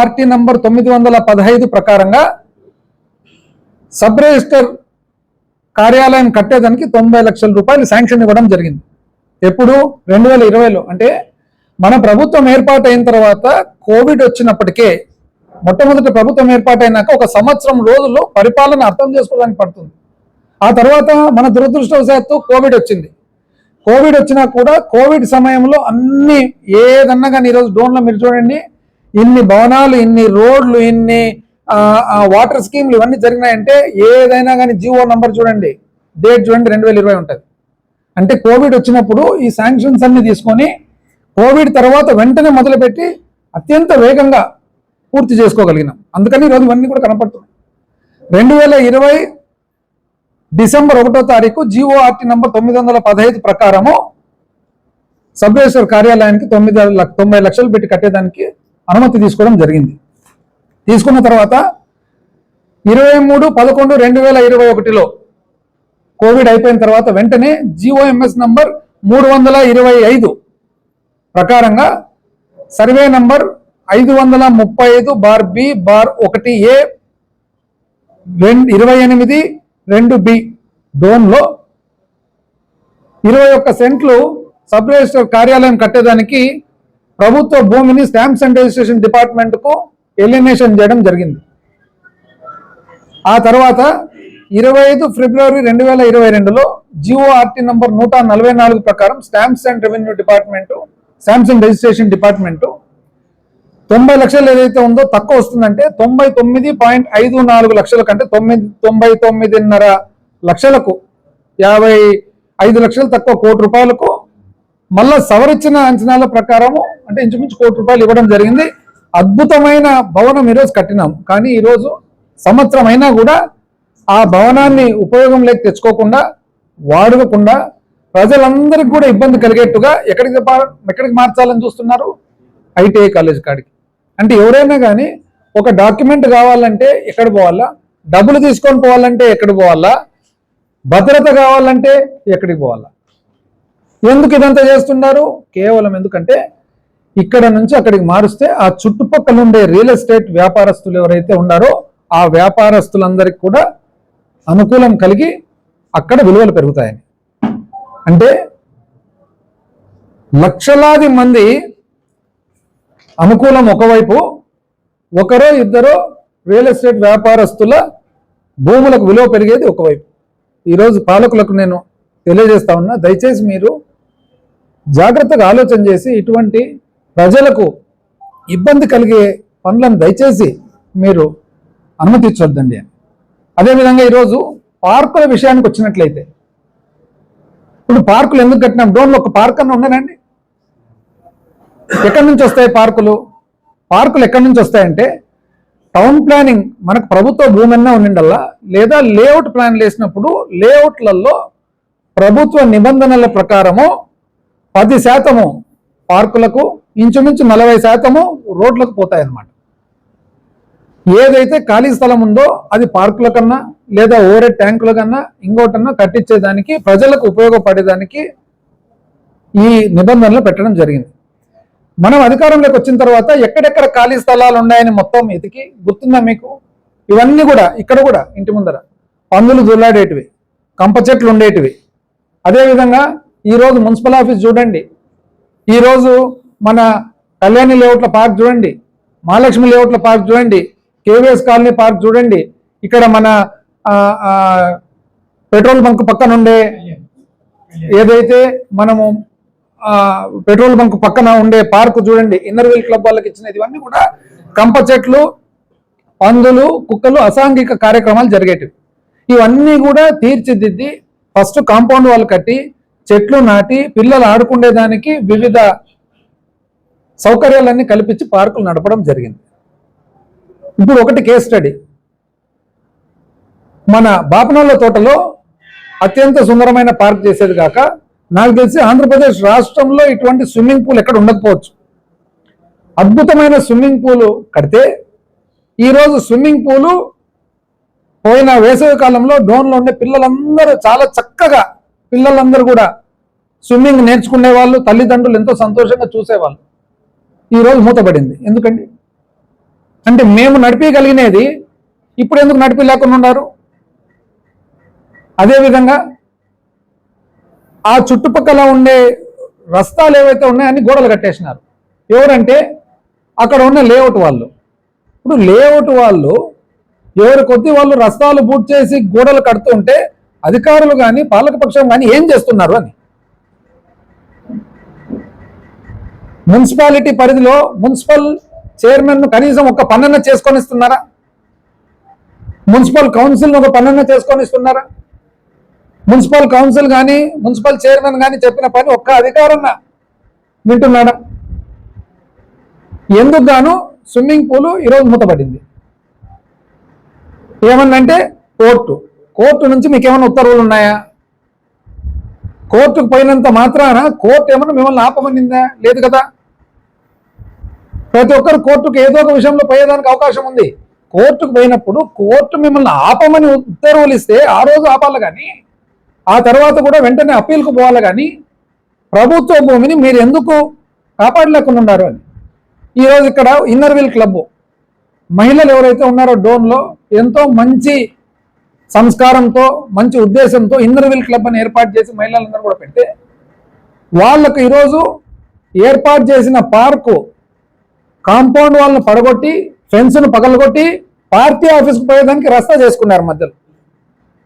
RT number తొమ్మిది వందల పదహైదు ప్రకారంగా సబ్ రిజిస్టర్ కార్యాలయం కట్టేదానికి తొంభై లక్షల రూపాయలు శాంక్షన్ ఇవ్వడం జరిగింది. ఎప్పుడు? రెండు వేల ఇరవైలో. అంటే మన ప్రభుత్వం ఏర్పాటైన తర్వాత కోవిడ్ వచ్చినప్పటికే మొట్టమొదటి ప్రభుత్వం ఏర్పాటైనాక ఒక సంవత్సరం రోజుల్లో పరిపాలన అర్థం చేసుకోవడానికి పడుతుంది. ఆ తర్వాత మన దురదృష్టవశాత్తు కోవిడ్ వచ్చింది. కోవిడ్ వచ్చినా కూడా కోవిడ్ సమయంలో అన్ని ఏదన్నా కానీ ఈరోజు డ్రోన్లో మీరు చూడండి ఇన్ని భవనాలు ఇన్ని రోడ్లు ఇన్ని వాటర్ స్కీమ్లు ఇవన్నీ జరిగినాయంటే ఏదైనా కానీ జియో నంబర్ చూడండి. డేట్ చూడండి రెండు వేల ఇరవై ఉంటుంది. అంటే కోవిడ్ వచ్చినప్పుడు ఈ శాంక్షన్స్ అన్ని తీసుకొని కోవిడ్ తర్వాత వెంటనే మొదలుపెట్టి అత్యంత వేగంగా పూర్తి చేసుకోగలిగినాం. అందుకని ఈరోజు ఇవన్నీ కూడా కనపడుతున్నాయి. రెండు వేల ఇరవై డిసెంబర్ ఒకటో తారీఖు జిఓఆర్టీ నంబర్ తొమ్మిది వందల పదహైదు ప్రకారము సబ్ కార్యాలయానికి తొమ్మిది లక్ష- తొంభై లక్షలు పెట్టి కట్టేదానికి అనుమతి తీసుకోవడం జరిగింది. తీసుకున్న తర్వాత ఇరవై మూడు పదకొండు రెండు వేల ఇరవై ఒకటిలో కోవిడ్ అయిపోయిన తర్వాత వెంటనే జిఓఎంఎస్ నంబర్ మూడు వందల ఇరవై ఐదు ప్రకారంగా సర్వే నంబర్ ఐదు వందల ముప్పై ఐదు బార్ బి బార్ ఒకటి ఏ రెండు ఇరవై ఎనిమిది రెండు బి డోన్లో ఇరవై ఒక్క సెంట్లు సబ్ రిజిస్టర్ కార్యాలయం కట్టేదానికి ప్రభుత్వ భూమిని స్టాంప్స్ అండ్ రిజిస్ట్రేషన్ డిపార్ట్మెంట్కు ఎలినేషన్ చేయడం జరిగింది. ఆ తర్వాత ఇరవై ఐదు ఫిబ్రవరి రెండు వేల ఇరవై రెండులో జిఓఆర్టీ నంబర్ నూట నలభై నాలుగు ప్రకారం stamps and revenue department stamps and registration department తొంభై లక్షలు ఏదైతే ఉందో తక్కువ వస్తుందంటే తొంభై తొమ్మిది పాయింట్ ఐదు నాలుగు లక్షల కంటే తొమ్మిది తొంభై తొమ్మిదిన్నర లక్షలకు యాభై ఐదు లక్షలు తక్కువ కోటి రూపాయలకు మళ్ళా సవరించిన అంచనాల ప్రకారము అంటే ఇంచుమించు కోటి రూపాయలు ఇవ్వడం జరిగింది. అద్భుతమైన భవనం ఈరోజు కట్టినాం. కానీ ఈరోజు సంవత్సరం అయినా కూడా ఆ భవనాన్ని ఉపయోగంలోకి తెచ్చుకోకుండా వాడకుండా ప్రజలందరికీ కూడా ఇబ్బంది కలిగేట్టుగా ఎక్కడికి ఎక్కడికి మార్చాలని చూస్తున్నారు? ఐటీఐ కాలేజ్ కాడికి. అంటే ఎవరైనా కానీ ఒక డాక్యుమెంట్ కావాలంటే ఎక్కడ పోవాలా? డబ్బులు తీసుకొని పోవాలంటే ఎక్కడ పోవాలా? భద్రత కావాలంటే ఎక్కడికి పోవాలా? ఎందుకు ఇదంతా చేస్తున్నారు? కేవలం ఎందుకంటే ఇక్కడ నుంచి అక్కడికి మారుస్తే ఆ చుట్టుపక్కల ఉండే రియల్ ఎస్టేట్ వ్యాపారస్తులు ఎవరైతే ఉన్నారో ఆ వ్యాపారస్తులందరికీ కూడా అనుకూలం కలిగి అక్కడ విలువలు పెరుగుతాయని. అంటే లక్షలాది మంది అనుకూలం ఒకవైపు ఒకరో ఇద్దరో రియల్ ఎస్టేట్ వ్యాపారస్తుల భూములకు విలువ పెరిగేది ఒకవైపు. ఈరోజు పాలకులకు నేను తెలియజేస్తా ఉన్నా దయచేసి మీరు జాగ్రత్తగా ఆలోచన చేసి ఇటువంటి ప్రజలకు ఇబ్బంది కలిగే పనులను దయచేసి మీరు అనుమతించొద్దండి అని. అదేవిధంగా ఈరోజు పార్కుల విషయానికి వచ్చినట్లయితే ఇప్పుడు పార్కులు ఎందుకు కట్టినాం? డోన్లో ఒక పార్క్ అన్న ఉండనండి. ఎక్కడి నుంచి వస్తాయి పార్కులు? పార్కులు ఎక్కడి నుంచి వస్తాయంటే టౌన్ ప్లానింగ్ మనకు ప్రభుత్వ భూమి అన్నా ఉండిండల్లా లేదా లేఅవుట్ ప్లాన్ వేసినప్పుడు లేఅవుట్లలో ప్రభుత్వ నిబంధనల ప్రకారము పది శాతము పార్కులకు ఇంచుమించు నలభై శాతము రోడ్లకు పోతాయి అన్నమాట ఏదైతే ఖాళీ స్థలం ఉందో అది పార్కుల కన్నా లేదా ఓరే ట్యాంకుల కన్నా ఇంకోటన్నా కట్టించేదానికి ప్రజలకు ఉపయోగపడేదానికి ఈ నిబంధనలు పెట్టడం జరిగింది. మనం అధికారంలోకి వచ్చిన తర్వాత ఎక్కడెక్కడ ఖాళీ స్థలాలు ఉన్నాయని మొత్తం ఎతికి గుర్తుందా మీకు? ఇవన్నీ కూడా ఇక్కడ కూడా ఇంటి ముందర. పందులు దుల్లాడేటివి కంప చెట్లు ఉండేటివి. అదేవిధంగా ఈరోజు మున్సిపల్ ఆఫీస్ చూడండి. ఈరోజు మన కళ్యాణి లేఅవుట్ల పార్క్ చూడండి. మహాలక్ష్మి లేఅవుట్ల పార్క్ చూడండి. కేవీఎస్ కాలనీ పార్క్ చూడండి. ఇక్కడ మన పెట్రోల్ బంక్ పక్కన ఉండే ఏదైతే మనము పెట్రోల్ బంక్ పక్కన ఉండే పార్క్ చూడండి. ఇన్నర్వీల్ క్లబ్ వాళ్ళకి ఇచ్చినది ఇవన్నీ కూడా కంప చెట్లు పందులు కుక్కలు అసాంఘిక కార్యక్రమాలు జరిగేటివి. ఇవన్నీ కూడా తీర్చిదిద్ది ఫస్ట్ కాంపౌండ్ వాళ్ళు కట్టి చెట్లు నాటి పిల్లలు ఆడుకునేదానికి వివిధ సౌకర్యాలన్నీ కల్పించి పార్కులు నడపడం జరిగింది. ఇప్పుడు ఒకటి కేస్ స్టడీ మన బాపనోళ్ళ తోటలో అత్యంత సుందరమైన పార్క్ చేసేది కాక నాకు తెలిసి ఆంధ్రప్రదేశ్ రాష్ట్రంలో ఇటువంటి స్విమ్మింగ్ పూల్ ఎక్కడ ఉండకపోవచ్చు. అద్భుతమైన స్విమ్మింగ్ పూల్ కడితే ఈరోజు స్విమ్మింగ్ పూలు పోయిన వేసవి కాలంలో డోన్లో ఉండే పిల్లలందరూ చాలా చక్కగా పిల్లలందరూ కూడా స్విమ్మింగ్ నేర్చుకునే వాళ్ళు తల్లిదండ్రులు ఎంతో సంతోషంగా చూసేవాళ్ళు. ఈరోజు మూతపడింది. ఎందుకండి? అంటే మేము నడిపించగలిగినది ఇప్పుడు ఎందుకు నడిపి లేకుండా ఉన్నారు? అదేవిధంగా ఆ చుట్టుపక్కల ఉండే రస్తాలు ఏవైతే ఉన్నాయో అన్ని గోడలు కట్టేసినారు. ఎవరంటే అక్కడ ఉన్న లేఅవుట్ వాళ్ళు. ఇప్పుడు లేఅవుట్ వాళ్ళు ఎవరి కొద్ది వాళ్ళు రస్తాలు బూట్ చేసి గోడలు కడుతుంటే అధికారులు కానీ పాలకపక్షం కానీ ఏం చేస్తున్నారు అని. మున్సిపాలిటీ పరిధిలో మున్సిపల్ చైర్మన్ను కనీసం ఒక పన్నెన్న చేసుకొని ఇస్తున్నారా మున్సిపల్ కౌన్సిల్ను ఒక పన్నెన్న చేసుకొని ఇస్తున్నారా మున్సిపల్ కౌన్సిల్ కానీ మున్సిపల్ చైర్మన్ కానీ చెప్పిన పని ఒక్క అధికారం వింటున్నాడా ఎందుకు గాను స్విమ్మింగ్ పూల్ ఈరోజు మూతపడింది? ఏమన్నంటే కోర్టు. కోర్టు నుంచి మీకు ఏమైనా ఉత్తర్వులు ఉన్నాయా? కోర్టుకు పోయినంత మాత్రాన కోర్టు ఏమన్నా మిమ్మల్ని ఆపమనిందా? లేదు కదా. ప్రతి ఒక్కరు కోర్టుకు ఏదో ఒక విషయంలో పోయేదానికి అవకాశం ఉంది. కోర్టుకు పోయినప్పుడు కోర్టు మిమ్మల్ని ఆపమని ఉత్తర్వులు ఇస్తే ఆ రోజు ఆపాలి కానీ ఆ తర్వాత కూడా వెంటనే అప్పీల్కు పోవాలి కానీ ప్రభుత్వ భూమిని మీరు ఎందుకు కాపాడలేకుండా ఉన్నారు అని. ఈరోజు ఇక్కడ ఇన్నర్వీల్ క్లబ్ మహిళలు ఎవరైతే ఉన్నారో డోన్లో ఎంతో మంచి సంస్కారంతో మంచి ఉద్దేశంతో ఇంద్రవిల్ క్లబ్ అని ఏర్పాటు చేసి మహిళలందరూ కూడా పెడితే వాళ్ళకు ఈరోజు ఏర్పాటు చేసిన పార్కు కాంపౌండ్ వాళ్ళని పడగొట్టి ఫెన్స్ను పగలగొట్టి పార్టీ ఆఫీస్కి పోయేదానికి రస్తా చేసుకున్నారు మధ్యలో.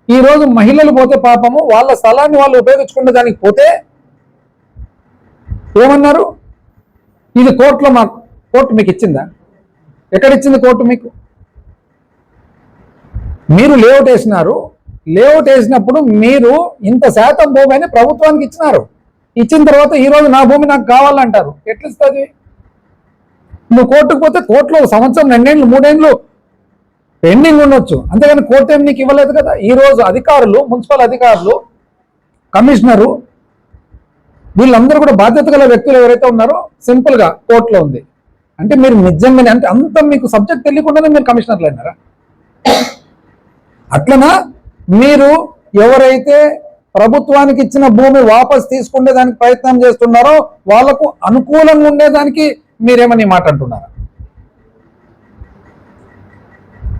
ఈరోజు మహిళలు పోతే పాపము వాళ్ళ స్థలాన్ని వాళ్ళు ఉపయోగించుకునే దానికి పోతే ఏమన్నారు? ఇది కోర్టులో మాకు కోర్టు మీకు ఇచ్చిందా? ఎక్కడిచ్చింది కోర్టు మీకు? మీరు లేఅవుట్ వేసినారు. లేఅవుట్ వేసినప్పుడు మీరు ఇంత శాతం భూమి అని ప్రభుత్వానికి ఇచ్చినారు. ఇచ్చిన తర్వాత ఈ రోజు నా భూమి నాకు కావాలంటారు. ఎట్లా ఇస్తుంది నువ్వు కోర్టుకు పోతే కోర్టులో ఒక సంవత్సరం రెండేళ్ళు మూడేళ్ళు పెండింగ్ ఉండొచ్చు. అంతేగాని కోర్టు ఏం నీకు ఇవ్వలేదు కదా? ఈరోజు అధికారులు మున్సిపల్ అధికారులు కమిషనరు వీళ్ళందరూ కూడా బాధ్యత గల వ్యక్తులు ఎవరైతే ఉన్నారో సింపుల్గా కోర్టులో ఉంది. అంటే మీరు నిజంగానే అంటే అంత మీకు సబ్జెక్ట్ తెలియకుండానే మీరు కమిషనర్లు అయినారా? అట్లనా? మీరు ఎవరైతే ప్రభుత్వానికి ఇచ్చిన భూమి వాపస్ తీసుకునే దానికి ప్రయత్నం చేస్తున్నారో వాళ్ళకు అనుకూలంగా ఉండేదానికి మీరేమని మాట అంటున్నారా?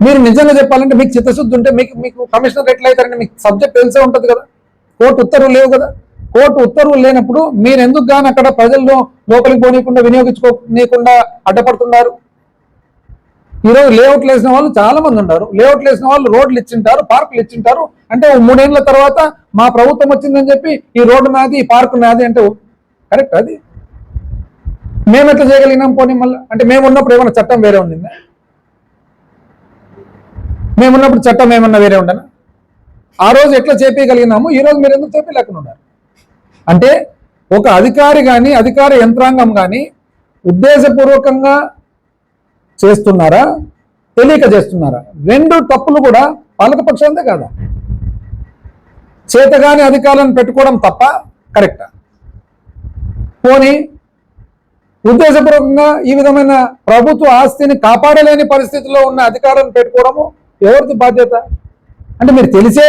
మీరు నిజంగా చెప్పాలంటే మీకు చిత్తశుద్ధి ఉంటే మీకు మీకు కమిషనర్ ఎట్లా మీకు సబ్జెక్ట్ తెలిసే ఉంటుంది కదా. కోర్టు ఉత్తర్వులు లేవు కదా. కోర్టు ఉత్తర్వులు లేనప్పుడు మీరు ఎందుకు కానీ అక్కడ ప్రజల్లో లోపలికి పోనీయకుండా వినియోగించుకోనీయకుండా అడ్డపడుతున్నారు? ఈరోజు లేఅవుట్లు వేసిన వాళ్ళు చాలా మంది ఉన్నారు. లేఅవుట్లు వేసిన వాళ్ళు రోడ్లు ఇచ్చింటారు పార్కులు ఇచ్చింటారు. అంటే మూడేళ్ళ తర్వాత మా ప్రభుత్వం వచ్చిందని చెప్పి ఈ రోడ్డు నాది ఈ పార్కు నాది అంటే కరెక్ట్ అది? మేము ఎట్లా చేయగలిగినాం పోనీ మళ్ళీ? అంటే మేము ఉన్నప్పుడు ఏమైనా చట్టం వేరే ఉండిందా? మేమున్నప్పుడు చట్టం ఏమన్నా వేరే ఉండనా? ఆ రోజు ఎట్లా చేపేయగలిగినాము? ఈ రోజు మీరు ఎందుకు చేపలేకుండా ఉన్నారు అంటే ఒక అధికారి కానీ అధికార యంత్రాంగం కానీ ఉద్దేశపూర్వకంగా చేస్తున్నారా? తెలియక చేస్తున్నారా? రెండు తప్పులు కూడా పాలకపక్షందే కాదా? చేతగాని అధికారులను పెట్టుకోవడం తప్ప కరెక్టా? పోనీ ఉద్దేశపూర్వకంగా ఈ విధమైన ప్రభుత్వ ఆస్తిని కాపాడలేని పరిస్థితిలో ఉన్న అధికారులను పెట్టుకోవడము ఎవరిది బాధ్యత? అంటే మీరు తెలిసే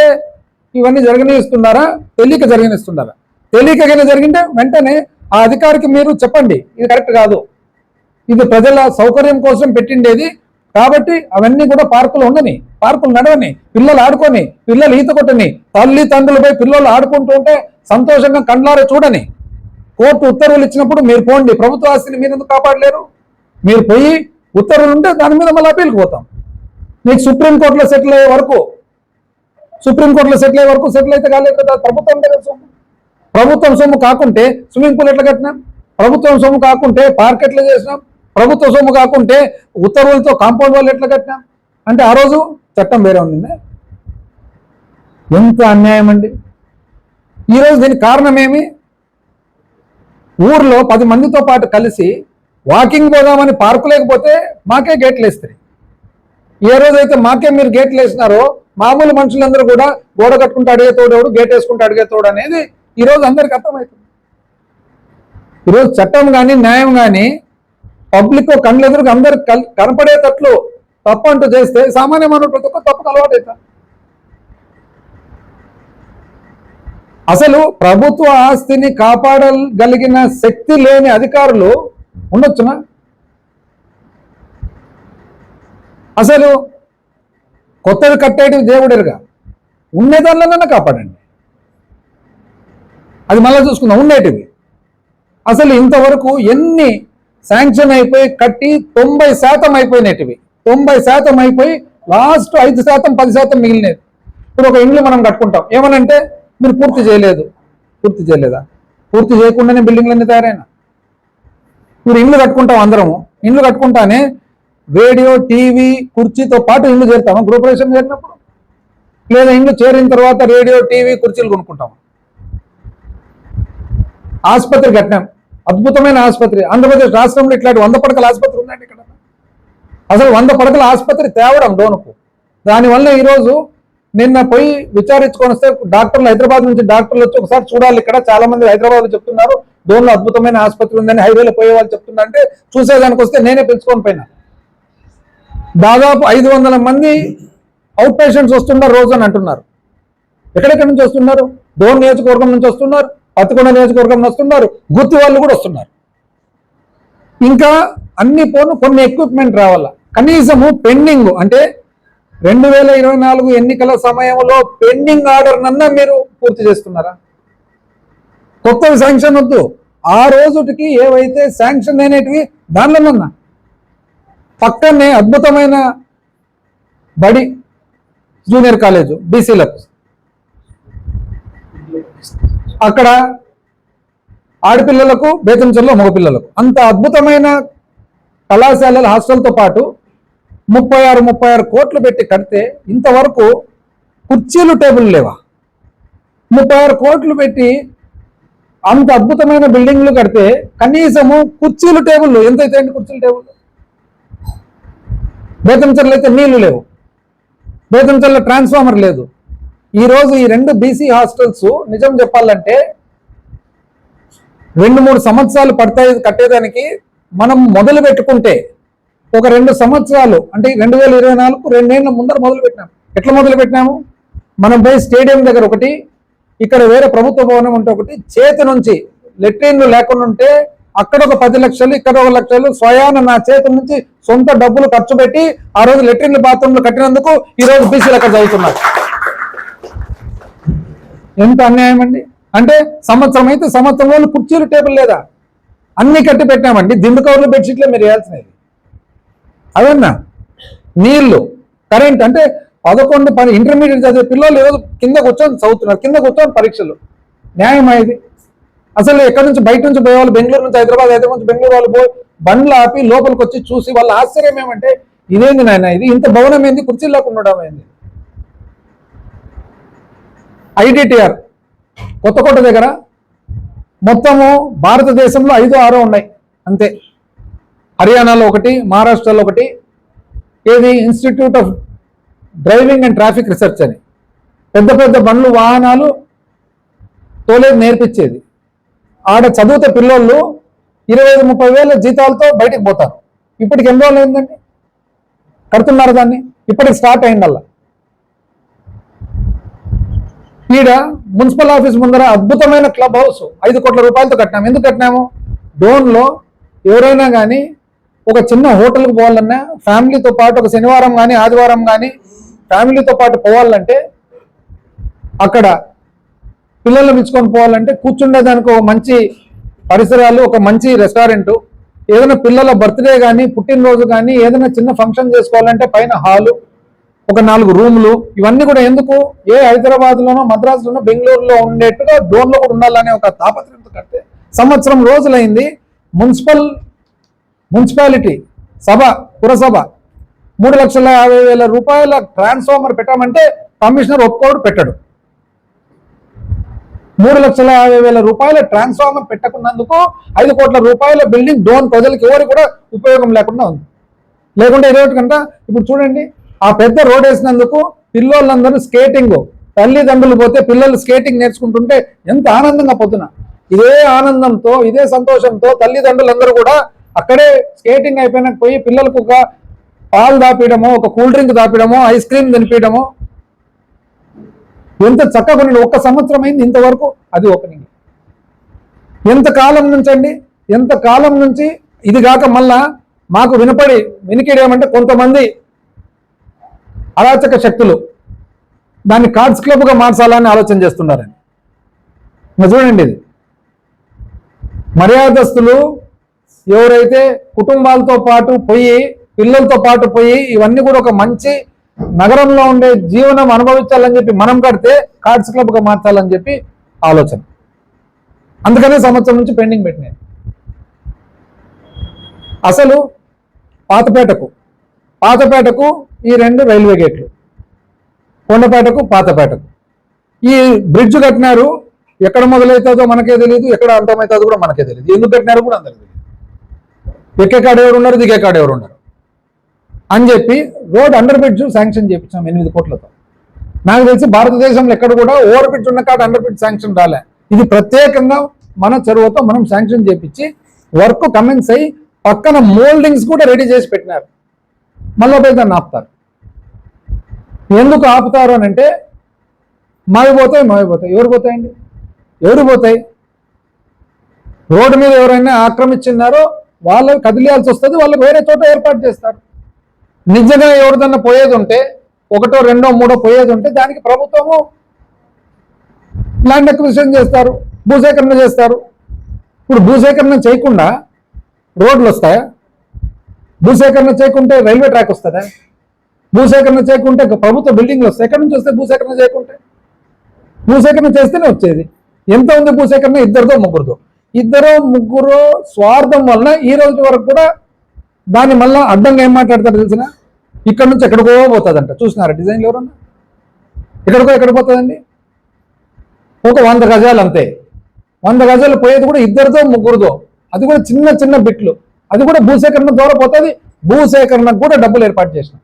ఇవన్నీ జరగనిస్తున్నారా? తెలియక జరగనిస్తున్నారా? తెలియకగానే జరిగింటే వెంటనే ఆ అధికారికి మీరు చెప్పండి. ఇది కరెక్ట్ కాదు. ఇది ప్రజల సౌకర్యం కోసం పెట్టిండేది. కాబట్టి అవన్నీ కూడా పార్కులు ఉండని పార్కులు నడవని పిల్లలు ఆడుకొని పిల్లలు ఈత కొట్టని తల్లి తండ్రులపై పిల్లలు ఆడుకుంటూ ఉంటే సంతోషంగా కండ్లారే చూడని. కోర్టు ఉత్తర్వులు ఇచ్చినప్పుడు మీరు పోండి ప్రభుత్వ ఆస్తిని మీరు ఎందుకు కాపాడలేరు? మీరు పోయి ఉత్తర్వులు ఉంటే దాని మీద మళ్ళీ అప్పీల్కి పోతాం. మీకు సుప్రీంకోర్టులో సెటిల్ అయ్యే వరకు సుప్రీంకోర్టులో సెటిల్ అయ్యే వరకు సెటిల్ అయితే కాలేదు కదా ప్రభుత్వం దగ్గర సొమ్ము. ప్రభుత్వం సొమ్ము కాకుంటే స్విమ్మింగ్ పూల్ ఎట్లా కట్టినాం? ప్రభుత్వం సొమ్ము కాకుంటే పార్క్ ఎట్లా చేసినాం? ప్రభుత్వ సొమ్ము కాకుంటే ఉత్తర్వులతో కాంపౌండ్ వాళ్ళు ఎట్లా కట్టినాం? అంటే ఆ రోజు చట్టం వేరే ఉంది ఎంత అన్యాయం అండి. ఈరోజు దీనికి కారణం ఏమి ఊర్లో పది మందితో పాటు కలిసి వాకింగ్ పోదామని పార్కు లేకపోతే మాకే గేట్లు వేస్తాయి. ఏ రోజైతే మాకే మీరు గేట్లు వేసినారో మామూలు మనుషులందరూ కూడా గోడ కట్టుకుంటూ అడిగేతోడు గేట్ వేసుకుంటూ అడిగేతోడు అనేది ఈరోజు అందరికి అర్థమవుతుంది. ఈరోజు చట్టం కానీ న్యాయం కానీ పబ్లిక్ కళ్ళు ఎదురుగా అందరికి కనపడేటట్లు తప్పు అంటూ చేస్తే సామాన్య మానవుడు ప్రతి ఒక్క తప్పుకు అలవాటు అవుతారు అసలు ప్రభుత్వ ఆస్తిని కాపాడగలిగిన శక్తి లేని అధికారులు ఉండొచ్చునా? అసలు కొత్తది కట్టేటివి దేవుడేరుగా? ఉండే దానిలోనన్నా కాపాడండి. అది మళ్ళీ చూసుకుందాం ఉండేటివి అసలు ఇంతవరకు ఎన్ని శాంక్షన్ అయిపోయి కట్టి తొంభై శాతం అయిపోయినటివి. తొంభై శాతం అయిపోయి లాస్ట్ ఐదు శాతం పది శాతం మిగిలినది ఇప్పుడు ఒక ఇండ్లు మనం కట్టుకుంటాం. ఏమనంటే మీరు పూర్తి చేయలేదు. పూర్తి చేయలేదా? పూర్తి చేయకుండానే బిల్డింగ్లన్నీ తయారైన? మీరు ఇండ్లు కట్టుకుంటాం అందరము. ఇండ్లు కట్టుకుంటానే రేడియో టీవీ కుర్చీతో పాటు ఇండ్లు చేరుతాము? గృహప్రవేశం చేరినప్పుడు? లేదా ఇండ్లు చేరిన తర్వాత రేడియో టీవీ కుర్చీలు కొనుక్కుంటాం ఆసుపత్రి కట్టినాం. అద్భుతమైన ఆసుపత్రి. ఆంధ్రప్రదేశ్ రాష్ట్రంలో ఇట్లాంటి వంద పడకల ఆసుపత్రి ఉందండి ఇక్కడ. అసలు వంద పడకల ఆసుపత్రి తేవడం డోనుకు. దానివల్ల ఈరోజు నిన్న పోయి విచారించుకొని వస్తే డాక్టర్లు హైదరాబాద్ నుంచి డాక్టర్లు వచ్చి ఒకసారి చూడాలి ఇక్కడ. చాలా మంది హైదరాబాద్లో చెప్తున్నారు డోన్లో అద్భుతమైన ఆసుపత్రి ఉందని హైవేలో పోయే వాళ్ళు చెప్తున్నారంటే చూసేదానికి వస్తే నేనే పెంచుకొని పోయినా. దాదాపు ఐదు వందల మంది అవుట్ పేషెంట్స్ వస్తున్నారు రోజు అని అంటున్నారు. ఎక్కడెక్కడి నుంచి వస్తున్నారు? డోన్ నియోజకవర్గం నుంచి వస్తున్నారు. పత్తికొండ నియోజకవర్గం వస్తున్నారు గుర్తు వాళ్ళు కూడా వస్తున్నారు. ఇంకా అన్ని పోను కొన్ని ఎక్విప్మెంట్ రావాలా. కనీసము పెండింగ్ అంటే రెండు వేల ఇరవై నాలుగు ఎన్నికల సమయంలో పెండింగ్ ఆర్డర్ నన్నా మీరు పూర్తి చేస్తున్నారా? కొత్తవి శాంక్షన్ వద్దు. ఆ రోజుటికి ఏవైతే శాంక్షన్ అయినటివి దానిలోనన్నా పక్కనే అద్భుతమైన బడి జూనియర్ కాలేజు బీసీలకు. అక్కడ ఆడపిల్లలకు బేతంచెల్లో మగపిల్లలకు. అంత అద్భుతమైన కళాశాలల హాస్టల్తో పాటు ముప్పై ఆరు ముప్పై ఆరు కోట్లు పెట్టి కడితే ఇంతవరకు కుర్చీలు టేబుల్ లేవా? ముప్పై ఆరు కోట్లు పెట్టి అంత అద్భుతమైన బిల్డింగ్లు కడితే కనీసము కుర్చీలు టేబుల్ ఎంత అయితే అండి కుర్చీలు టేబుల్ బేతంచెర్లు అయితే నీళ్ళు లేవు. బేతంచెర్ల ట్రాన్స్ఫార్మర్ లేదు. ఈరోజు ఈ రెండు బీసీ హాస్టల్స్ నిజం చెప్పాలంటే రెండు మూడు సంవత్సరాలు పడతాయి కట్టేదానికి మనం మొదలు పెట్టుకుంటే ఒక రెండు సంవత్సరాలు అంటే రెండు వేల ఇరవై నాలుగు రెండేళ్ళ ముందర మొదలు పెట్టినాము ఎట్లా మొదలు పెట్టినాము? మనం పోయి స్టేడియం దగ్గర ఒకటి ఇక్కడ వేరే ప్రభుత్వ భవనం ఉంటే ఒకటి చేతి నుంచి లెట్రిన్లు లేకుండా ఉంటే అక్కడ ఒక పది లక్షలు ఇక్కడ ఒక లక్షలు స్వయాన నా చేతి నుంచి సొంత డబ్బులు ఖర్చు పెట్టి ఆ రోజు లెట్రిన్లు బాత్రూమ్లు కట్టినందుకు ఈ రోజు బీసీలు అక్కడ చదువుతున్నారు. ఎంత అన్యాయం అండి? అంటే సంవత్సరం అయితే సంవత్సరంలో కుర్చీలు టేబుల్ లేదా? అన్ని కట్టి పెట్టామండి. దిండు కవర్లు బెడ్షీట్లే మీరు వేయాల్సినది అవన్నా నీళ్ళు కరెంట్ అంటే పదకొండు పని ఇంటర్మీడియట్ చదివే పిల్లలు ఈరోజు కింద కూర్చొని చదువుతున్నారు. కింద కూర్చొని పరీక్షలు. న్యాయమా ఇది? అసలు ఎక్కడి నుంచి బయట నుంచి పోయే వాళ్ళు? బెంగళూరు నుంచి హైదరాబాద్ హైదరాబాద్ నుంచి బెంగళూరు వాళ్ళు పోయి బండ్లు ఆపి లోపలికి వచ్చి చూసి వాళ్ళ ఆశ్చర్యం ఏమంటే ఇదేంది నాయన ఇది? ఇంత భవనం ఏంది? కుర్చీలు లేకుండా ఉండడం ఏంది? ఐడిటిఆర్ కొత్తకోట దగ్గర మొత్తము భారతదేశంలో ఐదు ఆరో ఉన్నాయి. అంతే. హర్యానాలో ఒకటి మహారాష్ట్రలో ఒకటి. ఏది? Institute of driving and traffic research అని. పెద్ద పెద్ద బండ్లు వాహనాలు తోలేదు నేర్పించేది. ఆడ చదివితే పిల్లోళ్ళు ఇరవై ఐదు ముప్పై వేల జీతాలతో బయటకు పోతారు. ఇప్పటికి ఎన్ని రోజులు అయిందండి? కడుతున్నారు దాన్ని. ఇప్పటికి స్టార్ట్ అయిందల్లా. ఈడ మున్సిపల్ ఆఫీస్ ముందర అద్భుతమైన క్లబ్ హౌస్. ఐదు కోట్ల రూపాయలతో కట్టినాము ఎందుకు కట్టినాము? డోన్లో ఎవరైనా కానీ ఒక చిన్న హోటల్కి పోవాలన్నా ఫ్యామిలీతో పాటు ఒక శనివారం కానీ ఆదివారం కానీ ఫ్యామిలీతో పాటు పోవాలంటే అక్కడ పిల్లల్ని పిలుచుకొని పోవాలంటే కూర్చుండేదానికి ఒక మంచి పరిసరాలు ఒక మంచి రెస్టారెంట్ ఏదైనా పిల్లల బర్త్డే కానీ పుట్టినరోజు కానీ ఏదైనా చిన్న ఫంక్షన్ చేసుకోవాలంటే పైన హాలు ఒక నాలుగు రూములు ఇవన్నీ కూడా ఎందుకు? ఏ హైదరాబాద్లోనో మద్రాసులోనో బెంగళూరులో ఉండేట్టుగా డోన్లో కూడా ఉండాలనే ఒక తాపత్రయంతో కడితే సంవత్సరం రోజులైంది మున్సిపల్ మున్సిపాలిటీ సభ పురసభ. మూడు లక్షల యాభై వేల రూపాయల ట్రాన్స్ఫార్మర్ పెట్టామంటే కమిషనర్ ఒప్పుకోడు పెట్టడు. మూడు లక్షల యాభై వేల రూపాయల ట్రాన్స్ఫార్మర్ పెట్టకున్నందుకు ఐదు కోట్ల రూపాయల బిల్డింగ్ డోన్ ప్రజలకు ఎవరికి కూడా ఉపయోగం లేకుండా ఉంది. లేకుంటే ఇరవై కంట ఇప్పుడు చూడండి ఆ పెద్ద రోడ్ వేసినందుకు పిల్లోళ్ళందరూ స్కేటింగ్. తల్లిదండ్రులు పోతే పిల్లలు స్కేటింగ్ నేర్చుకుంటుంటే ఎంత ఆనందంగా పోతున్నా. ఇదే ఆనందంతో ఇదే సంతోషంతో తల్లిదండ్రులందరూ కూడా అక్కడే స్కేటింగ్ అయిపోయినాక పోయి పిల్లలకు ఒక పాలు దాపియడమో ఒక కూల్ డ్రింక్ దాపిడమో ఐస్ క్రీమ్ తినిపించడమో ఎంత చక్కగా ఒక్క సంవత్సరం అయింది ఇంతవరకు అది ఓపెనింగ్. ఎంత కాలం నుంచి అండి? ఎంత కాలం నుంచి ఇది కాక మళ్ళా మాకు వినపడి వినికిడేమంటే కొంతమంది అరాచక శక్తులు దాన్ని కార్డ్స్ క్లబ్గా మార్చాలని ఆలోచన చేస్తున్నారని చూడండి ఇది. మర్యాదస్తులు ఎవరైతే కుటుంబాలతో పాటు పోయి పిల్లలతో పాటు పోయి ఇవన్నీ కూడా ఒక మంచి నగరంలో ఉండే జీవనం అనుభవించాలని చెప్పి మనం కడితే కార్డ్స్ క్లబ్గా మార్చాలని చెప్పి ఆలోచన. అందుకనే సంవత్సరం నుంచి పెండింగ్ పెట్టినాయి. అసలు పాతపేటకు పాతపేటకు ఈ రెండు రైల్వే గేట్లు కొండపేటకు పాతపేటకు ఈ బ్రిడ్జ్ కట్టినారు ఎక్కడ మొదలవుతుందో మనకే తెలియదు ఎక్కడ అంతమవుతుందో కూడా మనకే తెలియదు ఎందుకు కట్టినారు కూడా అందరికి తెలియదు ఎక్కే కాడ ఎవరు ఉన్నారు దిగే కాడ ఎవరు ఉన్నారు? అని చెప్పి రోడ్ అండర్ బ్రిడ్జ్ శాంక్షన్ చేయించాం ఎనిమిది కోట్లతో. నాకు తెలిసి భారతదేశంలో ఎక్కడ కూడా ఓవర్ బ్రిడ్జ్ ఉన్న కాడ అండర్ బ్రిడ్జ్ శాంక్షన్ రాలే. ఇది ప్రత్యేకంగా మన చొరవతో మనం శాంక్షన్ చేపించి వర్క్ కమెన్స్ అయ్యి పక్కన మోల్డింగ్స్ కూడా రెడీ చేసి పెట్టినారు. మళ్ళీ పోయి దాన్ని ఆపుతారు. ఎందుకు ఆపుతారు అని అంటే మావి పోతాయి మావి పోతాయి. ఎవరు పోతాయండి? ఎవరు పోతాయి? రోడ్డు మీద ఎవరైనా ఆక్రమించున్నారో వాళ్ళకి కదిలియాల్సి వస్తుంది వాళ్ళకి వేరే చోట ఏర్పాటు చేస్తారు. నిజంగా ఎవరిదన్నా పోయేది ఉంటే ఒకటో రెండో మూడో పోయేది ఉంటే దానికి ప్రభుత్వము ల్యాండ్ అక్విజిషన్ చేస్తారు భూసేకరణ చేస్తారు. ఇప్పుడు భూసేకరణ చేయకుండా రోడ్లు వస్తాయా? భూసేకరణ చేయకుంటే రైల్వే ట్రాక్ వస్తుందా? భూసేకరణ చేయకుంటే ప్రభుత్వ బిల్డింగ్లు వస్తాయి. ఎక్కడి నుంచి వస్తే భూసేకరణ చేయకుంటే? భూసేకరణ చేస్తేనే వచ్చేది. ఎంత ఉంది భూసేకరణ? ఇద్దరిదో ముగ్గురుదో. ఇద్దరు ముగ్గురు స్వార్థం వలన ఈ రోజు వరకు కూడా దాన్ని మళ్ళా అడ్డంగా ఏం మాట్లాడతారు తెలిసిన? ఇక్కడ నుంచి ఎక్కడికో పోతుందంట. చూసినారా డిజైన్లు ఎవరన్నా? ఎక్కడికో ఎక్కడ పోతుందండి? ఒక వంద గజాలు అంతే. వంద గజాలు పోయేది కూడా ఇద్దరితో ముగ్గురుతో అది కూడా చిన్న చిన్న బిట్లు. అది కూడా భూసేకరణ ద్వారా పోతుంది. భూసేకరణకు కూడా డబ్బులు ఏర్పాటు చేసినాం.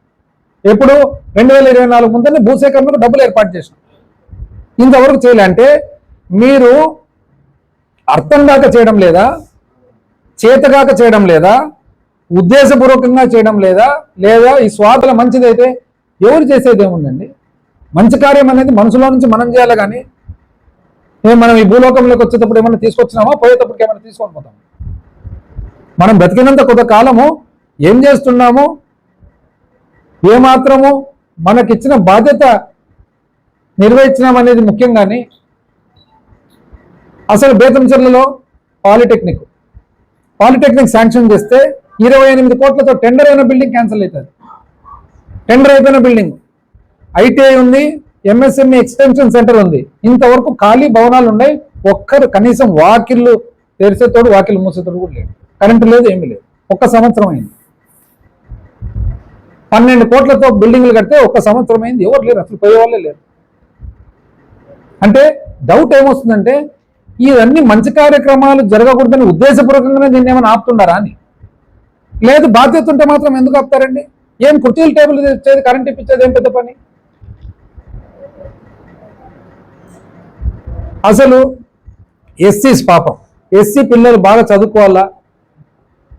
ఎప్పుడు? రెండు వేల ఇరవై నాలుగు ముందనే భూసేకరణకు డబ్బులు ఏర్పాటు చేసినాం. ఇంతవరకు చేయాలంటే మీరు అర్థం కాక చేయడం లేదా? చేతగాక చేయడం లేదా? ఉద్దేశపూర్వకంగా చేయడం లేదా? లేదా ఈ స్వార్థల మంచిదైతే ఎవరు చేసేది ఏముందండి? మంచి కార్యం అనేది మనసులో నుంచి మనం చేయాలి కానీ మనం ఈ భూలోకంలోకి వచ్చేటప్పుడు ఏమైనా తీసుకొచ్చినామా? పోయేటప్పటికి ఏమైనా తీసుకొని పోతాం మనం బ్రతికినంత కొంత కాలము ఏం చేస్తున్నాము? ఏమాత్రము మనకిచ్చిన బాధ్యత నిర్వహించడం అనేది ముఖ్యం కానీ అసలు బేతంచెర్లలో పాలిటెక్నిక్. పాలిటెక్నిక్ శాంక్షన్ చేస్తే ఇరవై ఎనిమిది కోట్లతో టెండర్ అయిన బిల్డింగ్ క్యాన్సిల్ అవుతుంది. టెండర్ అయిపోయిన బిల్డింగ్. ఐటీఐ ఉంది ఎంఎస్ఎంఈ ఎక్స్టెన్షన్ సెంటర్ ఉంది. ఇంతవరకు ఖాళీ భవనాలు ఉన్నాయి ఒక్కరు కనీసం వాకిళ్ళు తెరిచేతోడు వాకిళ్ళు మూసేతోడు కూడా లేడు. కరెంటు లేదు ఏమీ లేదు. ఒక్క సంవత్సరం అయింది. పన్నెండు కోట్లతో బిల్డింగ్లు కడితే ఒక్క సంవత్సరం అయింది. ఎవరు లేరు అసలు పోయేవాళ్ళే లేరు. అంటే డౌట్ ఏమొస్తుందంటే ఇవన్నీ మంచి కార్యక్రమాలు జరగకూడదని ఉద్దేశపూర్వకంగానే దీన్ని ఏమైనా ఆపుతున్నారా అని. లేదు బాధ్యత ఉంటే మాత్రం ఎందుకు ఆపుతారండి? ఏం కుర్చీలు టేబుల్ తెచ్చేది కరెంట్ ఇప్పించేది ఏం పెద్ద పని? అసలు ఎస్సీస్ పాపం. ఎస్సీ పిల్లలు బాగా చదువుకోవాలా?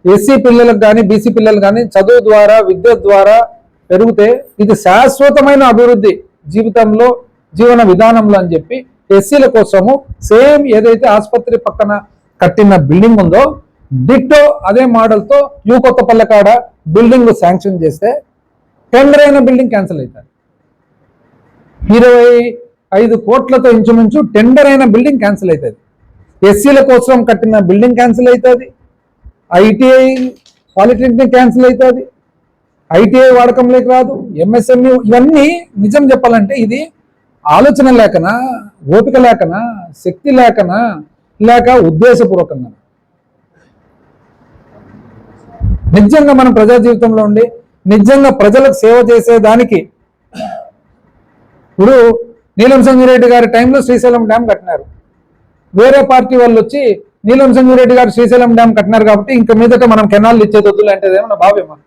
ఎస్సీ పిల్లలకు కానీ బీసీ పిల్లలు కానీ చదువు ద్వారా విద్య ద్వారా పెరిగితే ఇది శాశ్వతమైన అభివృద్ధి జీవితంలో జీవన విధానంలో అని చెప్పి ఎస్సీల కోసము సేమ్ ఏదైతే ఆసుపత్రి పక్కన కట్టిన బిల్డింగ్ ఉందో డిట్టో అదే మోడల్తో యూ కొత్తపల్లె కాడ బిల్డింగ్ శాంక్షన్ చేస్తే టెండర్ అయిన బిల్డింగ్ క్యాన్సిల్ అవుతుంది ఇరవై ఐదు కోట్లతో ఇంచుమించు టెండర్ అయిన బిల్డింగ్ క్యాన్సిల్ అవుతుంది ఎస్సీల కోసం కట్టిన బిల్డింగ్ క్యాన్సిల్ అవుతుంది ఐటీఐ పాలిటెక్నిక్ క్యాన్సిల్ అవుతుంది ఐటీఐ వాడకంలోకి రాదు. ఎంఎస్ఎంఈ ఇవన్నీ నిజం చెప్పాలంటే ఇది ఆలోచన లేకనా ఓపిక లేకనా శక్తి లేకనా లేక ఉద్దేశపూర్వకంగా నిజంగా మనం ప్రజా జీవితంలో ఉండి నిజంగా ప్రజలకు సేవ చేసేదానికి ఇప్పుడు నీలం సంజీరెడ్డి గారి టైంలో శ్రీశైలం డ్యామ్ కట్టినారు. వేరే పార్టీ వాళ్ళు వచ్చి నీలం సంజీరెడ్డి గారు శ్రీశైలం డ్యామ్ కట్టినారు కాబట్టి ఇంక మీదట మనం కెనాల్ ఇచ్చేది వద్దులు అంటే ఏమన్నా భావ్యమా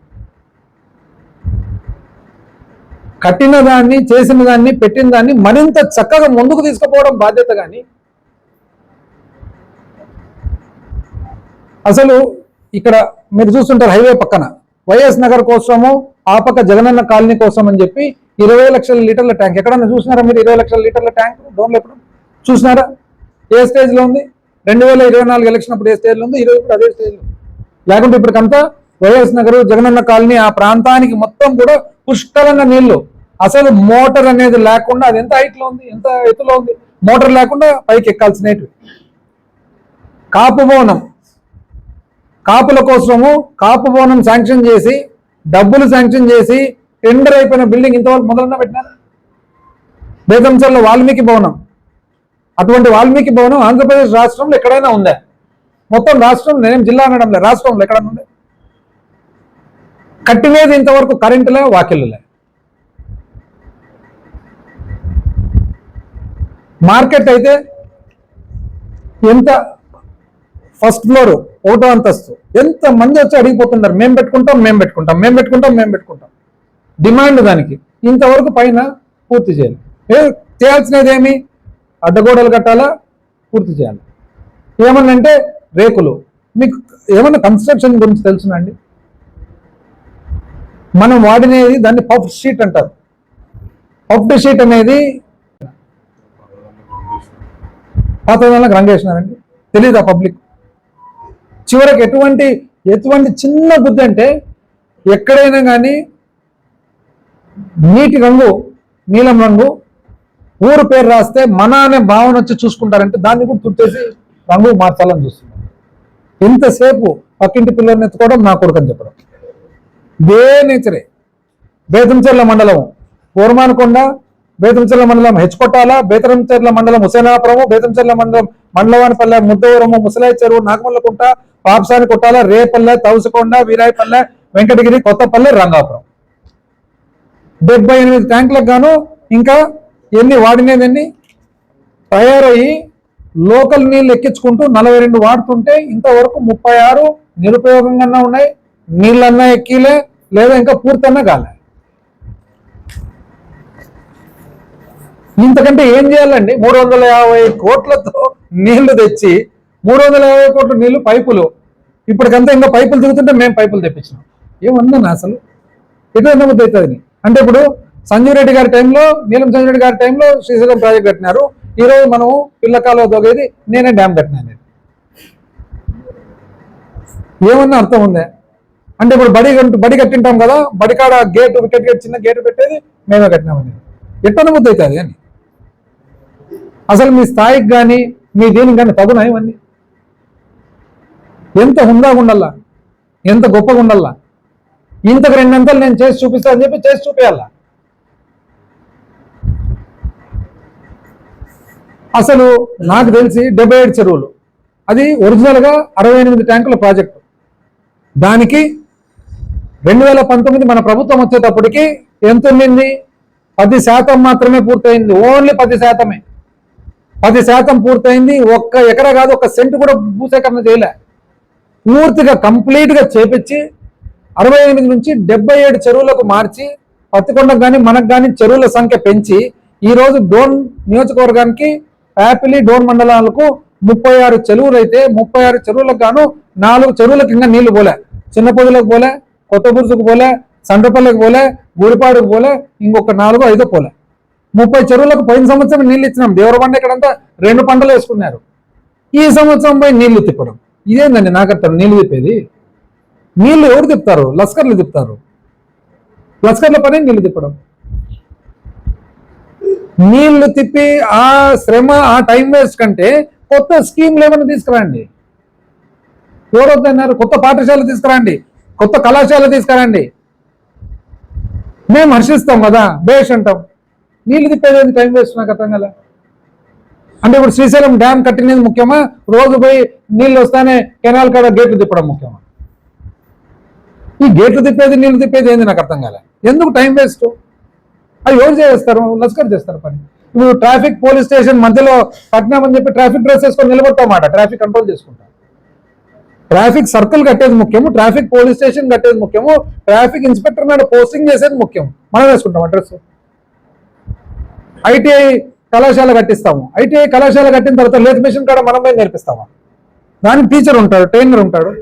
కట్టిన దాన్ని చేసిన దాన్ని పెట్టిన దాన్ని మరింత చక్కగా ముందుకు తీసుకుపోవడం బాధ్యత కానీ అసలు ఇక్కడ మీరు చూస్తుంటారు హైవే పక్కన. వైఎస్ నగర్ కోసము ఆ పక్క జగనన్న కాలనీ కోసం అని చెప్పి ఇరవై లక్షల లీటర్ల ట్యాంక్. ఎక్కడన్నా చూసినారా మీరు ఇరవై లక్షల లీటర్ల ట్యాంక్? డోన్లు ఎప్పుడు? చూసినారా? ఏ స్టేజ్లో ఉంది? రెండు వేల ఇరవై నాలుగు ఎలక్షన్ అప్పుడు ఏ స్టేజ్లో ఉంది ఈరోజు కూడా అదే స్టేజ్లో. లేకుంటే ఇప్పటికంతా వైఎస్ నగర్ జగనన్న కాలనీ ఆ ప్రాంతానికి మొత్తం కూడా పుష్కలంగా నీళ్ళు. అసలు మోటార్ అనేది లేకుండా అది ఎంత హైట్లో ఉంది ఎంత ఎత్తులో ఉంది? మోటార్ లేకుండా పైకి ఎక్కాల్సినవి. కాపు భవనం కాపుల కోసము కాపు భవనం శాంక్షన్ చేసి డబ్బులు శాంక్షన్ చేసి టెండర్ అయిపోయిన బిల్డింగ్ ఇంతవరకు మొదలన్న పెట్టినారు? బేతంచర్ల వాల్మీకి భవనం అటువంటి వాల్మీకి భవనం ఆంధ్రప్రదేశ్ రాష్ట్రంలో ఎక్కడైనా ఉందా? మొత్తం రాష్ట్రం నేనేం జిల్లా అనడం లేదు రాష్ట్రంలో ఎక్కడైనా ఉంది? కట్టివేది ఇంతవరకు కరెంటులే వాకిళ్ళులే. మార్కెట్ అయితే ఎంత ఫస్ట్ ఫ్లోర్ ఒకటో అంతస్తు. ఎంత మంది వచ్చి అడిగిపోతున్నారు మేము పెట్టుకుంటాం మేము పెట్టుకుంటాం మేము పెట్టుకుంటాం మేము పెట్టుకుంటాం. డిమాండ్ దానికి. ఇంతవరకు పైన పూర్తి చేయాలి. చేయాల్సినది ఏమి? అడ్డగోడలు కట్టాలా? పూర్తి చేయాలి. ఏమన్నా అంటే రేకులు. మీకు ఏమన్నా కన్స్ట్రక్షన్ గురించి తెలుసునండి మనం వాడినది దాన్ని పఫ్ షీట్ అంటారు. పఫ్డ్ షీట్ అనేది పాత వాళ్ళకి రంగేసినారండి. ఆ పబ్లిక్? చివరికి ఎటువంటి ఎటువంటి చిన్న బుద్ధి అంటే ఎక్కడైనా కానీ నీటి రంగు నీలం రంగు ఊరు పేరు రాస్తే మన అనే భావన వచ్చి చూసుకుంటారంటే దాన్ని కూడా తుట్టేసి రంగు మార్చాలని చూస్తున్నారు ఎంతసేపు పక్కింటి పిల్లల్ని ఎత్తుకోవడం నా కొడుకు అని చెప్పడం. ఇదే నేచరే. బేతంచెర్ల మండలం కోరమానకొండ బేతంచెర్ల మండలం హెచ్కొట్టాల బేతంచెర్ల మండలం హుసేనాపురము బేతంచెర్ల మండలం మండలవానిపల్లె ముద్దవరము ముసలాయి చెరువు నాగమల్లకుంట పాపసాని కొట్టాల రేపల్లె తౌసకొండ వీరాయపల్లె వెంకటగిరి కొత్తపల్లె రంగాపురం. డెబ్బై ఎనిమిది ట్యాంకులకు గాను ఇంకా ఎన్ని వాడినవి తయారయ్యి లోకల్ నీళ్ళు ఎక్కించుకుంటూ నలభై రెండు వాడుతుంటే ఇంతవరకు ముప్పై ఆరు నిరుపయోగంగా ఉన్నాయి. నీళ్ళన్నా ఎక్కిలే లేదా ఇంకా పూర్తన్నా కాలే. ఇంతకంటే ఏం చేయాలండి? మూడు వందల యాభై కోట్లతో నీళ్ళు తెచ్చి మూడు వందల యాభై కోట్ల నీళ్ళు పైపులు. ఇప్పటికంతా ఇంకా పైపులు దిగుతుంటే మేము పైపులు తెప్పించినాం. ఏమన్నా అసలు? ఎటు అవుతుంది? అంటే ఇప్పుడు సంజీవ్ రెడ్డి గారి టైంలో నీలం సంజీవ్ రెడ్డి గారి టైంలో శ్రీశైలం ప్రాజెక్ట్ కట్టినారు. ఈరోజు మనం పిల్లకాలో దొగేది నేనే డ్యామ్ కట్టినాను. ఏమన్నా అర్థం ఉందే? అంటే ఇప్పుడు బడి కట్టు- బడి కట్టింటాం కదా బడికాడ గేట్ వికెట్ గేట్ చిన్న గేట్ పెట్టేది మేమే కట్టినామని ఎట్టన అనుమతి అవుతుంది అని. అసలు మీ స్థాయికి కానీ మీ దీనికి కానీ తగునా ఇవన్నీ ఎంత హుందాగా ఉండాలా? ఎంత గొప్పగా ఉండాలా? ఇంతకు రెండంతలు నేను చేసి చూపిస్తా అని చెప్పి చేసి చూపించాలా అసలు నాకు తెలిసి డెబ్బై ఏడు చెరువులు. అది ఒరిజినల్గా అరవై ఎనిమిది ట్యాంకుల ప్రాజెక్టు. దానికి రెండు వేల పంతొమ్మిది మన ప్రభుత్వం వచ్చేటప్పటికి ఎంత ఉండింది పది శాతం మాత్రమే పూర్తయింది. ఓన్లీ పది శాతమే. పది శాతం పూర్తయింది. ఒక్క ఎకరా కాదు ఒక్క సెంట్ కూడా భూసేకరణ చేయలే. పూర్తిగా కంప్లీట్గా చేపించి అరవై ఎనిమిది నుంచి డెబ్బై ఏడు చెరువులకు మార్చి పత్తికొండకు కానీ మనకు కానీ చెరువుల సంఖ్య పెంచి ఈరోజు డోన్ నియోజకవర్గానికి ప్యాపిలి డోన్ మండలాలకు ముప్పై ఆరు చెరువులు అయితే ముప్పై ఆరు చెరువులకు గాను నాలుగు చెరువులకు ఇంకా నీళ్ళు పోలే. చిన్న పొదులకు పోలే కొత్త బురుసుకు పోలే సండ్రపల్లికి పోలే గుడిపాడుకు పోలే ఇంకొక నాలుగు ఐదో పోలే. ముప్పై చెరువులకు పోయిన సంవత్సరం నీళ్ళు ఇచ్చినాం. దేవరబండ ఇక్కడంతా రెండు పంటలు వేసుకున్నారు. ఈ సంవత్సరం పోయి నీళ్ళు తిప్పడం. ఇదేందండి నాకు అర్థం నీళ్ళు తిప్పేది? నీళ్ళు ఎవరు తిప్పుతారు? లస్కర్లు తిప్పుతారు. లస్కర్ల పని నీళ్ళు తిప్పడం. నీళ్ళు తిప్పి ఆ శ్రమ ఆ టైం వేస్ట్ కంటే కొత్త స్కీమ్లు ఏమైనా తీసుకురండి. ఎవరొద్దన్నారు? కొత్త పాఠశాల తీసుకురండి. కొత్త కళాశాల తీసుకురండి. మేము హర్షిస్తాం కదా బేష్ అంటాం. నీళ్ళు తిప్పేది టైం వేస్ట్ నాకు అర్థం కదా అంటే ఇప్పుడు శ్రీశైలం డ్యామ్ కట్టినది ముఖ్యమా? రోజు పోయి నీళ్ళు వస్తానే కెనాల్ కాడ గేట్లు తిప్పడం ముఖ్యమా? ఈ గేట్లు తిప్పేది నీళ్ళు తిప్పేది ఏంది నాకు అర్థం కాలే. ఎందుకు టైం వేస్ట్ అది ఎవరు చేస్తారు? లస్కర్ చేస్తారు పని. ఇప్పుడు ట్రాఫిక్ పోలీస్ స్టేషన్ మధ్యలో పట్టినామని చెప్పి ట్రాఫిక్ డ్రెస్ వేసుకొని నిలబడతామాట ట్రాఫిక్ కంట్రోల్ చేసుకుంటాం. ట్రాఫిక్ సర్కిల్ కట్టేది ముఖ్యము ట్రాఫిక్ పోలీస్ స్టేషన్ కట్టేది ముఖ్యము ట్రాఫిక్ ఇన్స్పెక్టర్ నాడు పోస్టింగ్ చేసేది ముఖ్యం మనం వేసుకుంటాం అడ్రస్ ఐటీఐ కళాశాల కట్టిస్తాము. ఐటీఐ కళాశాల కట్టిన తర్వాత లేత్ మిషన్ కూడా మనం పోయి నేర్పిస్తాము? దానికి టీచర్ ఉంటాడు ట్రైనర్ ఉంటాడు.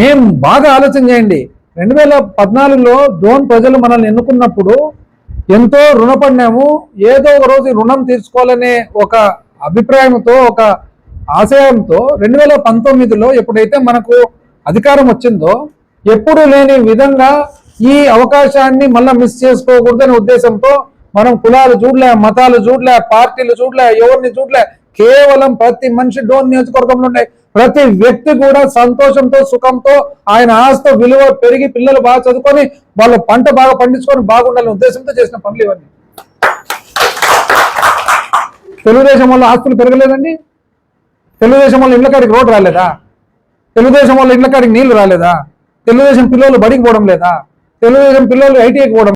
మేము బాగా ఆలోచన చేయండి. రెండు వేల పద్నాలుగులో ధోన్ ప్రజలు మనల్ని ఎన్నుకున్నప్పుడు ఎంతో రుణపడినాము. ఏదో ఒక రోజు రుణం తీర్చుకోవాలనే ఒక అభిప్రాయంతో ఒక ఆశయంతో రెండు వేల పంతొమ్మిదిలో ఎప్పుడైతే మనకు అధికారం వచ్చిందో ఎప్పుడు లేని విధంగా ఈ అవకాశాన్ని మళ్ళీ మిస్ చేసుకోకూడదనే ఉద్దేశంతో మనం కులాలు చూడలే మతాలు చూడలే పార్టీలు చూడలే ఎవరిని చూడలే కేవలం ప్రతి మనిషి డోన్ నియోజకవర్గంలో ఉండే ప్రతి వ్యక్తి కూడా సంతోషంతో సుఖంతో ఆయన ఆస్తి విలువ పెరిగి పిల్లలు బాగా చదువుకొని వాళ్ళ పంట బాగా పండించుకొని బాగుండాలనే ఉద్దేశంతో చేసిన పనులు ఇవన్నీ. తెలుగుదేశం వల్ల ఆస్తులు పెరగలేదండి? తెలుగుదేశం వల్ల ఇళ్ళ కాడికి రోడ్డు రాలేదా? తెలుగుదేశం వల్ల ఇళ్ళ కాడికి నీళ్ళు రాలేదా? తెలుగుదేశం పిల్లలు బడికి పోవడం లేదా? తెలుగుదేశం పిల్లలు ఐటీఐకి పోవడం